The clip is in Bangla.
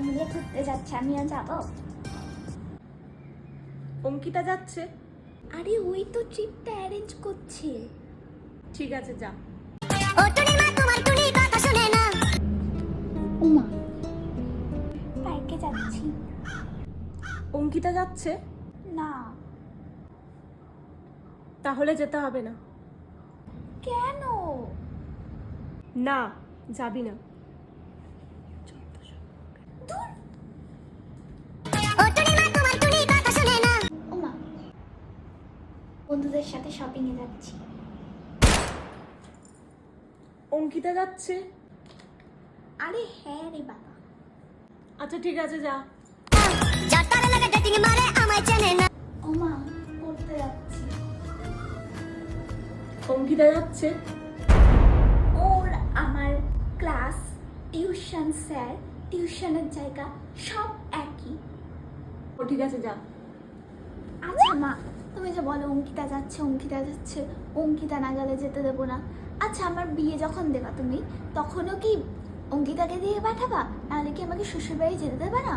মিলে ঘুরতে যাচ্ছে আমিও যাব। অঙ্কিতা যাচ্ছে। আরে ওই তো ট্রিপটা অ্যারেঞ্জ করছে। ঠিক আছে যা। উমা পার্কে যাচ্ছি। অঙ্কিতা যাচ্ছে? না। তাহলে যেতে হবে না। কেন? না যাবি না। বন্ধুদের সাথে শপিং এ যাচ্ছি। অঙ্কিতা যাচ্ছে। আরে হ্যাঁ রে বাবা। আচ্ছা ঠিক আছে যা। ওমা পড়তে যাচ্ছি। অঙ্কিতা যাচ্ছে। ওর আমার ক্লাস টিউশন স্যার টিউশনের জায়গা সব একই। ও ঠিক আছে যা। আচ্ছা মা। তুমি যে বলো অঙ্কিতা যাচ্ছে অঙ্কিতা যাচ্ছে, অঙ্কিতা না গেলে যেতে দেবো না। আচ্ছা আমার বিয়ে যখন দেবা তুমি, তখনও কি অঙ্কিতাকে দিয়ে পাঠাবা? নাহলে কি আমাকে শ্বশুরবাড়ি যেতে দেবে না?